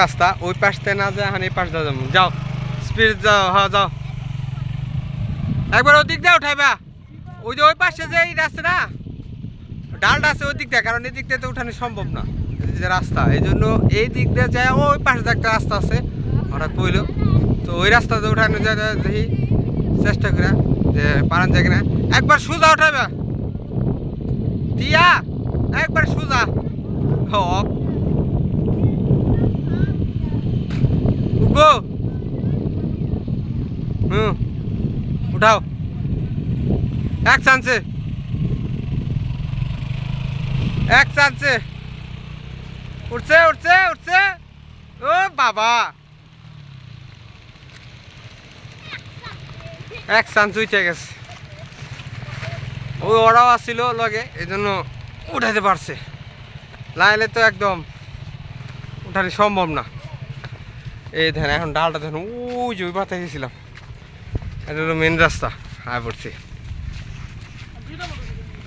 রাস্তা, ওই পাশতে না যায় হানি পাশ দিয়ে যাব। যাও স্পিড যাও হ্যাঁ যাও। একবার ওদিক দিক দিয়ে উঠাইবা। ওই যে ওই পাশে যে এই রাস্তা না, ডালটা আছে ওই দিক দিয়ে, কারণ এই দিক দিয়ে তো উঠানো সম্ভব না। যে রাস্তা, এই জন্য এই দিক দিয়ে যায়, ওই পাশে একটা রাস্তা আছে, ওটা কইলো। তো ওই রাস্তাতে উঠানো যায় দেখি, চেষ্টা করে যে পারান যায় কিনা। একবার সোজা উঠাইবা। দিয়া, একবার সোজা। হক হুম। উঠাও। এক চান্সে। এক চান্সে। উঠছে উঠছে উঠছে। ও বাবা। এক চান্স উঠে গেছে। ওই ওরাও আসছিল লগে এই জন্য উঠাইতে পারছে। লাইলে তো একদম উঠানো সম্ভব না। এই ধ্যান এখন ডালটা দেখুন, ওই যে ওই পাতায় গেছিলাম এটা হলো মেন রাস্তা হ্যাঁ পড়ছি।